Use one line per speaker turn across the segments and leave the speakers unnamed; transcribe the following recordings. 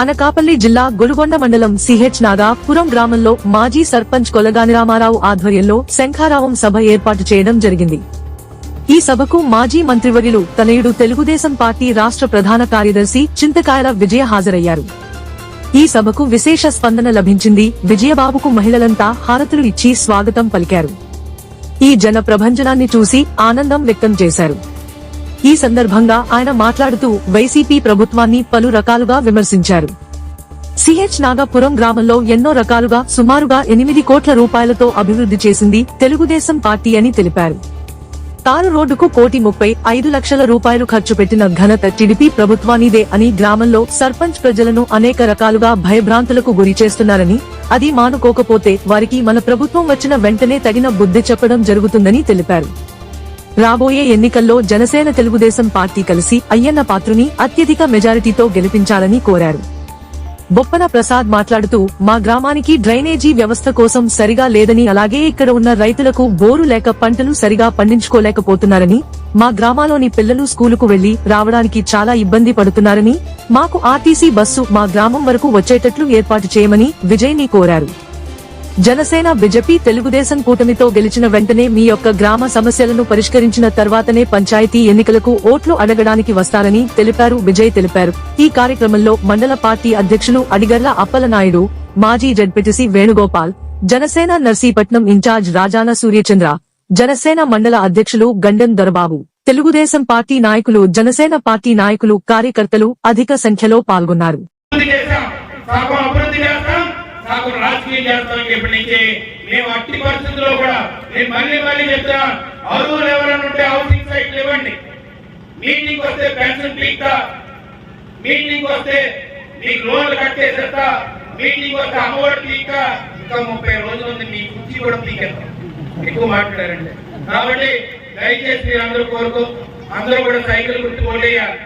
అనకాపల్లి జిల్లా గొలుగొండ మండలం సిహెచ్ నాగాపురం గ్రామంలో మాజీ సర్పంచ్ కొలగాని రామారావు ఆధ్వర్యంలో శంఖారావం సభ ఏర్పాటు చేయడం జరిగింది. ఈ సభకు మాజీ మంత్రివర్యులు తనయుడు తెలుగుదేశం పార్టీ రాష్ట్ర ప్రధాన కార్యదర్శి చింతకాయల విజయ హాజరయ్యారు. ఈ సభకు విశేష స్పందన లభించింది విజయబాబుకు మహిళలంతా హారతులు ఇచ్చి స్వాగతం పలికారు. ఈ జన ప్రభంజనాన్ని చూసి ఆనందం వ్యక్తం చేశారు. ఈ సందర్భంగా ఆయన మాట్లాడుతూ వైసీపీ ప్రభుత్వాన్ని పలు రకాలుగా విమర్శించారు. సిహెచ్ నాగపురం గ్రామంలో ఎన్నో రకాలుగా సుమారుగా ఎనిమిది కోట్ల రూపాయలతో అభివృద్ధి చేసింది తెలుగుదేశం పార్టీ అని తెలిపారు. తారు రోడ్డుకు కోటి ముప్పై ఐదు లక్షల రూపాయలు ఖర్చు పెట్టిన ఘనత టిడిపి ప్రభుత్వానిదే అని గ్రామంలో సర్పంచ్ ప్రజలను అనేక రకాలుగా భయభ్రాంతులకు గురి చేస్తున్నారని అది మానుకోకపోతే వారికి మన ప్రభుత్వం వచ్చిన వెంటనే తగిన బుద్ధి చెప్పడం జరుగుతుందని తెలిపారు. రాబోయే ఎన్నికల్లో జనసేన తెలుగుదేశం పార్టీ కలిసి అయ్యన్న పాత్రుని అత్యధిక మెజారిటీతో గెలిపించాలని కోరారు. బొప్పన ప్రసాద్ మాట్లాడుతూ మా గ్రామానికి డ్రైనేజీ వ్యవస్థ కోసం సరిగా లేదని అలాగే ఇక్కడ ఉన్న రైతులకు బోరు లేక పంటలు సరిగా పండించుకోలేకపోతున్నారని మా గ్రామాలోని పిల్లలు స్కూలుకు వెళ్ళి రావడానికి చాలా ఇబ్బంది పడుతున్నారని మాకు ఆర్టీసీ బస్సు మా గ్రామం వరకు వచ్చేటట్లు ఏర్పాటు చేయమని విజయ్ని కోరారు. జనసేన బీజేపీ తెలుగుదేశం కూటమితో గెలిచిన వెంటనే మీ యొక్క గ్రామ సమస్యలను పరిష్కరించిన తర్వాతనే పంచాయతీ ఎన్నికలకు ఓట్లు అడగడానికి వస్తారని తెలిపారు విజయ్ తెలిపారు. ఈ కార్యక్రమంలో మండల పార్టీ అధ్యక్షులు అడిగర్ల అప్పలనాయుడు మాజీ జడ్పీటీసీ వేణుగోపాల్ జనసేన నర్సీపట్నం ఇన్ఛార్జ్ రాజాన సూర్యచంద్ర జనసేన మండల అధ్యక్షులు గండెం దొరబాబు. తెలుగుదేశం పార్టీ నాయకులు జనసేన పార్టీ నాయకులు కార్యకర్తలు అధిక సంఖ్యలో పాల్గొన్నారు.
నాకు రాజకీయం చేస్తాను ఇప్పటి నుంచి మేము అట్టి పరిస్థితుల్లో కూడా నేను మళ్ళీ మళ్ళీ చెప్తా అరువులు ఎవరైనా ఉంటే హౌసింగ్ సైట్లు ఇవ్వండి. మీటింగ్ వస్తే పెన్షన్ పీక్తా మీటింగ్ వస్తే మీకు లోన్లు కట్టేసేస్తా మీటింగ్ వస్తే అమ్మఒడి పీక ఇంకా ముప్పై రోజులు ఉంది మీ కుర్చీ కూడా పీకేస్తాం ఎక్కువ మాట్లాడారండి. కాబట్టి దయచేసి మీరు అందరూ కోరుకో అందరూ కూడా సైకిల్ గుర్తు ఓటేయాలి.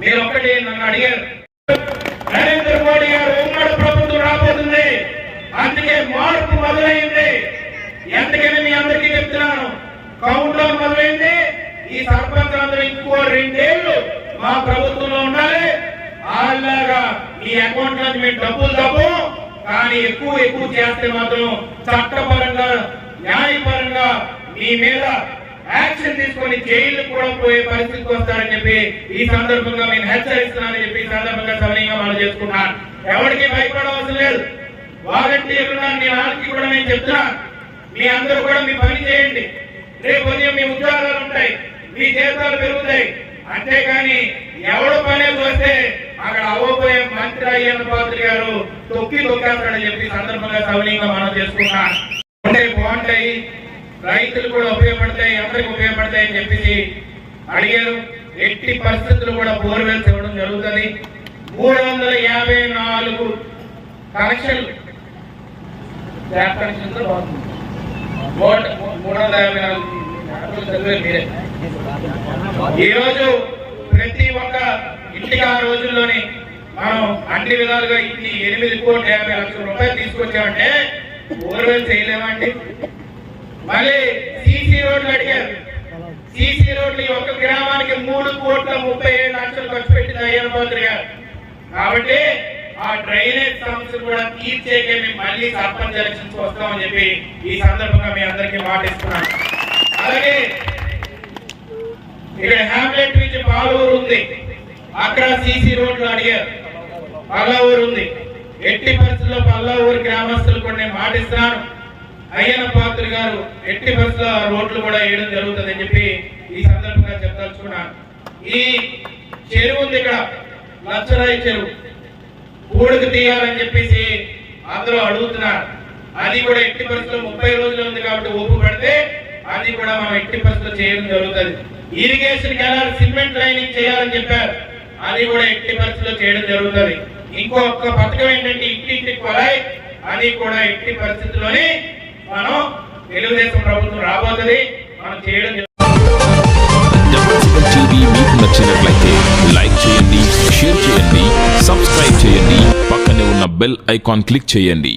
మీరు ఒక్కటే నన్ను అడిగారు. నరేంద్ర మోడీ గారు రాబోతుంది. అందుకే మార్పు మొదలైంది. ఎందుకని మీ అందరికీ చెప్తున్నాను. కౌంట్ డౌన్ మొదలైంది. ఈ సర్పంచులందరూ ఇంకో రెండేళ్ళు మా ప్రభుత్వంలో ఉండాలి. అలాగా మీ అకౌంట్ నుంచి మేము డబ్బులు తప్పు. కానీ ఎక్కువ ఎక్కువ చేస్తే మాత్రం చట్టపరంగా న్యాయపరంగా మీ మీద యాక్షన్ తీసుకొని జైలు కూడా పోయే పరిస్థితికి వస్తారని చెప్పి ఈ సందర్భంగా నేను హెచ్చరిస్తున్నానని చెప్పి ఈ సందర్భంగా సవనీయంగా మనం చేసుకున్నాను ఎవరికి భయపడవలసిన లేదు. వాలంటీర్లు నేను వాళ్ళకి కూడా నేను చెప్తున్నా. మీ అందరూ కూడా మీ పని చేయండి. రేపు ఉదయం మీ ఉద్యోగాలు ఉంటాయి మీ జీతాలు పెరుగుతాయి. అంతేకాని ఎవడు పనే వస్తే అక్కడ అవ్వబోయే మంత్రి అయ్యన్న పాత్రి గారు తొక్కి తొక్కేస్తాడని చెప్పి సందర్భంగా సవనీయంగా మనం చేసుకున్నాం ఉంటే బాగుంటాయి రైతులు కూడా ఉపయోగపడతాయి అందరికి ఉపయోగపడతాయి అని చెప్పేసి అడిగారు. ఎట్టి పరిస్థితులు కూడా బోర్వెల్స్ ఇవ్వడం జరుగుతుంది. మూడు వందల యాభై నాలుగు కనెక్షన్లు. ట్యాప్ కనెక్షన్తో మూడు వందల యాభై నాలుగు ఈరోజు ప్రతి ఒక్క ఇంటికి ఆ రోజుల్లోని మనం అన్ని విధాలుగా ఇన్ని ఎనిమిది కోట్ల యాభై లక్షల రూపాయలు తీసుకొచ్చామంటే బోర్వెల్ చేయలేమండి. మళ్ళీ సీసీ రోడ్లు అడిగారు. సీసీ రోడ్లు ఒక గ్రామానికి మూడు కోట్ల ముప్పై ఏడు లక్షలు ఖర్చు పెట్టింది అయ్యన్న మంత్రి గారు. కాబట్టి ఆ డ్రైనేజ్ సమస్య కూడా తీర్చేకే మేము మళ్ళీ సర్పంచ్ ఎలక్షన్స్ వస్తామని చెప్పి ఈ సందర్భంగా మీ అందరికీ మాటిస్తున్నాను అలాగే ఇక్కడ హ్యామ్లెట్ నుంచి పాలూరు ఉంది. అక్కడ సీసీ రోడ్లు అడిగారు. పల్లవూరు ఉంది. ఎట్టి పరిస్థితుల్లో పల్లవూరు గ్రామస్తులు కూడా నేను మాటిస్తున్నాను అయ్యన పాత్ర గారు ఎట్టి బస్ రోడ్లు కూడా వేయడం జరుగుతుంది అని చెప్పి ఈ సందర్భంగా చెప్పదలుచుకున్నాను. ఈ చెరువు ఉంది ఇక్కడ లచ్చరాయి చెరువు. కూడుకు తీయాలని చెప్పేసి అందరూ అడుగుతున్నారు. అది కూడా ఎట్టి పరిస్థితుల్లో ముప్పై రోజులు ఉంది కాబట్టి ఊపు పడితే అది కూడా మనం ఎట్టి పరిస్థితుల్లో చేయడం జరుగుతుంది. ఇరిగేషన్ కెనాల్ సిమెంట్ లైనింగ్ చేయాలని చెప్పారు. అది కూడా ఎట్టి పరిస్థితుల్లో చేయడం జరుగుతుంది. ఇంకొక పథకం ఏంటంటే ఇంటింటి కొలాయి అది కూడా ఎట్టి పరిస్థితుల్లోనే మనం తెలుగుదేశం ప్రభుత్వం రాబోతుంది. మనం చేయడం
టీవీ మీకు నచ్చినట్లయితే లైక్ చేయండి షేర్ చేయండి సబ్స్క్రైబ్ చేయండి పక్కనే ఉన్న బెల్ ఐకాన్ క్లిక్ చేయండి.